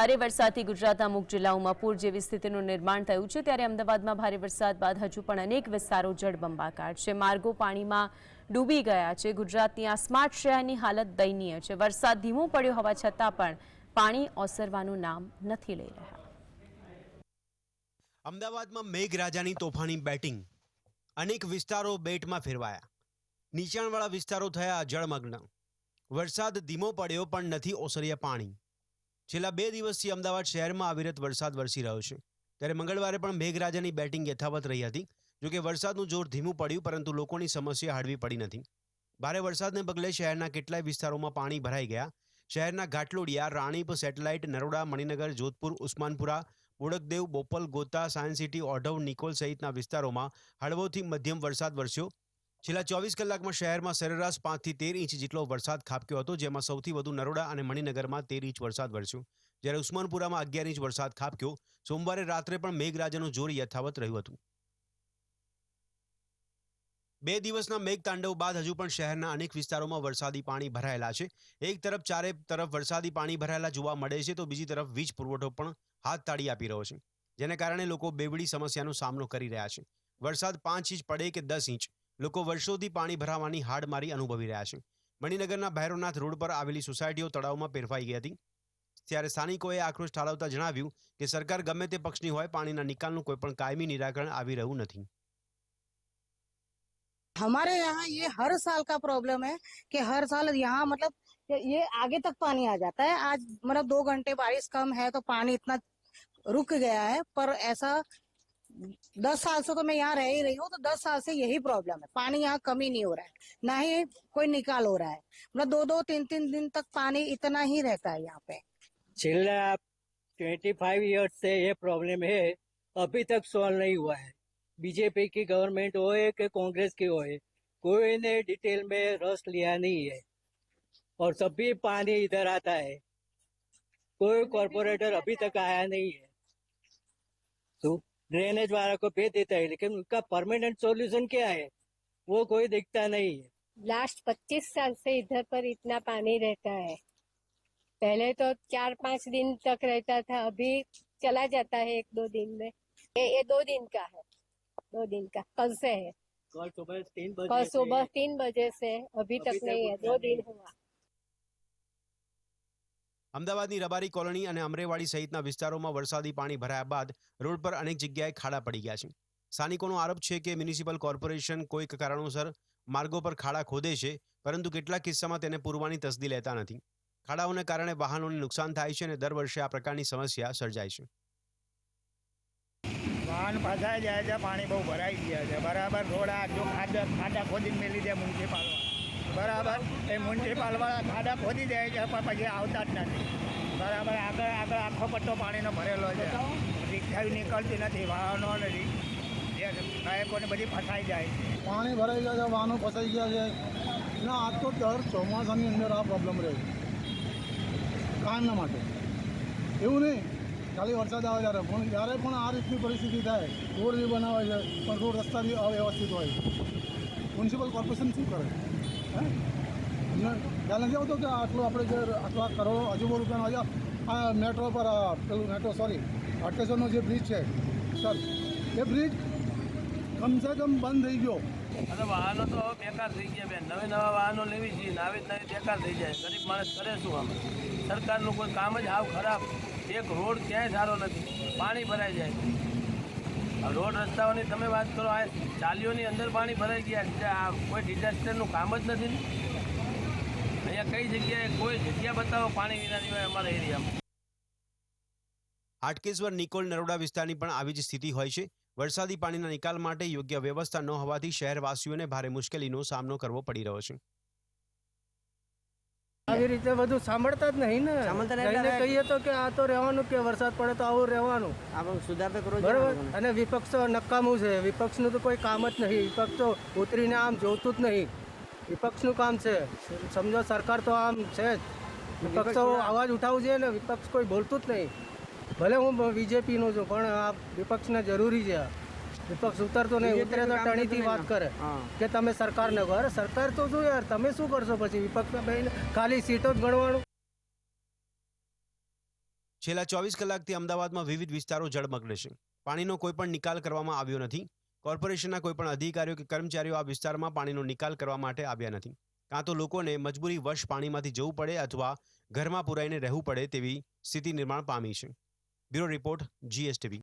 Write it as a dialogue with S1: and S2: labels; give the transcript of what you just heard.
S1: ભારે વરસાદથી ગુજરાતના અમુક જિલ્લાઓમાં પૂર જેવી સ્થિતિનું નિર્માણ થયું છે. ત્યારે અમદાવાદમાં ભારે વરસાદ બાદ હજુ પણ અનેક વિસ્તારો જળબંબાકાર છે. માર્ગો પાણીમાં ડૂબી ગયા છે. ગુજરાતની આ સ્માર્ટ શહેરની હાલત દયનીય છે. વરસાદ ધીમો પડ્યો હોવા છતાં પણ પાણી ઓસરવાનું નામ નથી લઈ રહ્યા.
S2: અમદાવાદમાં મેઘરાજાની તોફાની બેટિંગ. અનેક વિસ્તારો બેટમાં ફેરવાયા. નીચાણવાળા વિસ્તારો થયા જળમગ્ન. વરસાદ ધીમો પડ્યો પણ નથી ઓસર્યા પાણી. છેલ્લા બે દિવસથી અમદાવાદ શહેરમાં અવિરત વરસાદ વરસી રહ્યો છે. ત્યારે મંગળવારે પણ મેઘરાજાની બેટિંગ યથાવત રહી હતી. જોકે વરસાદનું જોર ધીમું પડ્યું, પરંતુ લોકોની સમસ્યા હળવી પડી નથી. ભારે વરસાદને પગલે શહેરના કેટલાય વિસ્તારોમાં પાણી ભરાઈ ગયા. શહેરના Ghatlodia, Ranip, satellite, Naroda, Maninagar, Jodhpur, Usmanpura Bodakdev Bopal, Gota, science city, Odhav, Nikol સહિતના વિસ્તારોમાં હળવોથી મધ્યમ વરસાદ વરસ્યો. છેલ્લા ચોવીસ કલાકમાં શહેરમાં સરેરાશ પાંચથી તેર ઇંચ જેટલો વરસાદ ખાબક્યો હતો, જેમાં સૌથી વધુ નરોડા અને મણિનગરમાં તેર ઇંચ વરસાદ વરસ્યો. જ્યારે ઉસ્માનપુરામાં અગિયાર ઇંચ વરસાદ ખાબક્યો, સોમવારે રાત્રે પણ મેઘરાજાનું જોર યથાવત રહ્યું હતું. બે દિવસના મેઘતાંડવ બાદ હજુ પણ શહેરના અનેક વિસ્તારોમાં વરસાદી પાણી ભરાયેલા છે. એક તરફ ચારે તરફ વરસાદી પાણી ભરાયેલા જોવા મળે છે, તો બીજી તરફ વીજ પુરવઠો પણ હાથ તાળી આપી રહ્યો છે. જેને કારણે લોકો બેવડી સમસ્યાનો સામનો કરી રહ્યા છે. વરસાદ પાંચ ઇંચ પડે કે દસ ઇંચ? લોકો વર્ષોથી પાણી ભરાવાની હાડમારી અનુભવી રહ્યા છે મણિનગરના ભૈરવનાથ રોડ પર આવેલી સોસાયટીઓ તળાવમાં ફેરફાઈ ગઈ હતી ત્યારે સ્થાનિકોએ આક્રોશ ઠાલવતા જણાવ્યું કે સરકાર ગમે તે પક્ષની હોય પાણીના નિકાલનું કોઈ પણ કાયમી નિરાકરણ આવી રહ્યું નથી
S3: हमारे यहाँ ये हर साल का प्रॉब्लम है कि हर साल यहाँ मतलब ये ये आगे तक पानी आ जाता है आज मतलब दो घंटे बारिश कम है तो पानी इतना रुक गया है पर ऐसा दस साल से तो मैं यहाँ रह ही रही हूँ तो दस साल से यही प्रॉब्लम है। पानी यहाँ कमी नहीं हो रहा है ना ही कोई निकाल हो रहा है। मतलब दो दो तीन तीन दिन तक पानी इतना ही रहता है यहाँ पे।
S4: छेल्ला ट्वेंटी फाइव ईयर्स से ये प्रॉब्लम है अभी तक सॉल्व नहीं हुआ है। बीजेपी की गवर्नमेंट हो कि कांग्रेस की हो कोई ने डिटेल में रस लिया नहीं है। और सभी पानी इधर आता है कोई कॉरपोरेटर अभी तक आया नहीं है। तो ड्रेनेज वाला को भेज देता है लेकिन उनका परमानेंट सॉल्यूशन क्या है? वो कोई दिखता नहीं है।
S5: लास्ट पच्चीस साल से इधर पर इतना पानी रहता है। पहले तो चार पाँच दिन तक रहता था अभी चला जाता है एक दो दिन में। ये, ये दो दिन का है। दो दिन का कल से है।
S4: कल सुबह तीन बजे
S5: कल सुबह तीन बजे से अभी तक
S4: तक
S5: नहीं है दो दिन हुआ।
S2: અમદાવાદની રબારી કોલોની અને અમરેવાડી સહિતના વિસ્તારોમાં વરસાદી પાણી ભરાયા બાદ રોડ પર અનેક જગ્યાએ ખાડા પડી ગયા છે. સ્થાનિકોનો આરોપ છે કે મ્યુનિસિપલ કોર્પોરેશન કોઈક કારણોસર માર્ગો પર ખાડા ખોદે છે, પરંતુ કેટલાક કિસ્સામાં તેને પૂરવાની તસદી લેતા નથી. ખાડાઓને કારણે વાહનોને નુકસાન થાય છે અને દર વર્ષે આ પ્રકારની સમસ્યા સર્જાય છે.
S6: વાહન પાછા જાય છે, પાણી બહુ ભરાઈ ગયા છે. બરાબર, રોડ આ જો ખાડા ખાડા મેલી દે મ્યુનિસિપાલ બરાબર. એ મ્યુનિસિપાલવાળા ખાડા ખોદી દે છે, પણ પછી આવતા જ નથી. બરાબર, આગળ આગળ આખો પટ્ટો પાણીનો ભરેલો છે. રિક્ષા નીકળતી નથી, વાહનો અને ગાયકોને બધી ફસાઈ જાય
S7: પાણી ભરાઈ ગયા છે, વાહનો ફસાઈ ગયા છે. ના આજ તો દર ચોમાસાની અંદર આ પ્રોબ્લેમ રહે છે. કાયમના માટે. એવું નહીં, ખાલી વરસાદ આવે ત્યારે. પણ જ્યારે પણ આ રીતની પરિસ્થિતિ થાય, રોડ બી બનાવે છે, પણ રોડ રસ્તા બી અવ્યવસ્થિત હોય મ્યુનિસિપલ કોર્પોરેશન શું કરે? હે? એમને ખ્યાલ નથી આવતો કે આટલું આપણે જે આટલા કરોડો અજુબો રૂપિયાનો આ મેટ્રો પર પેલું મેટ્રો સોરી અટેશનનો જે બ્રિજ છે સર એ બ્રિજ કમસે કમ બંધ થઈ ગયો.
S8: અને વાહનો તો હવે બેકાર થઈ ગયા બેન. નવી નવા વાહનો લેવી છીએ નાવી જ નવી બેકાર થઈ જાય. ગરીબ માણસ કરે શું આમ? સરકારનું કોઈ કામ જ આવ ખરાબ. એક રોડ ક્યાંય સારો નથી. પાણી ભરાઈ જાય. રોડ રસ્તાઓની તમે વાત કરો, આ ચાલીઓની અંદર પાણી ભરાઈ ગયા કોઈ ડિઝાસ્ટરનું કામ જ નથી અહીંયા કઈ જગ્યાએ કોઈ જગ્યા બતાવો પાણી વિના હોય અમારા એરિયામાં?
S2: હાટકેશ્વર નિકોલ નરોડા વિસ્તારની પણ આવી જ સ્થિતિ હોય છે. વરસાદી પાણીના નિકાલ માટે યોગ્ય વ્યવસ્થા ન હોવાથી શહેરવાસીઓને ભારે મુશ્કેલીનો સામનો કરવો પડી રહ્યો છે.
S9: આવી રીતે બધું સાંભળતા જ નહીં ને. જઈને કહીએ તો કે આ તો રહેવાનું કે વરસાદ પડે તો આવું રહેવાનું.
S4: સુધાર તો કરો
S9: બરાબર? અને વિપક્ષ નકામું છે. વિપક્ષનું તો કોઈ કામ જ નહીં. વિપક્ષ તો ઉતરીને આમ જોતું જ નહીં. વિપક્ષનું કામ છે. સમજો સરકાર તો આમ છે જ. વિપક્ષ તો અવાજ ઉઠાવવું છે ને. વિપક્ષ કોઈ બોલતું જ નહીં. ભલે હું બીજેપીનો છું પણ આ વિપક્ષને જરૂરી છે. વિપક્ષ ઉતરતો નહીં ઉતરે તો ટણીથી વાત કરે કે તમે સરકારને કહો અરે સરકાર તો શું યાર તમે શું કરશો પછી? વિપક્ષ ખાલી સીટો જ ગણવાનું.
S2: છેલ્લા ચોવીસ કલાકથી અમદાવાદમાં વિવિધ વિસ્તારો જળમગ્ન છે. પાણીનો કોઈ પણ નિકાલ કરવામાં આવ્યો નથી. કોર્પોરેશનના કોઈ પણ અધિકારીઓ કે કર્મચારીઓ આ વિસ્તારમાં પાણીનો નિકાલ કરવા માટે આવ્યા નથી. કાં તો લોકોને મજબૂરી વશ પાણીમાંથી જવું પડે અથવા ઘરમાં પુરાઈને રહેવું પડે તેવી સ્થિતિ નિર્માણ પામી છે. Bureau report GSTV.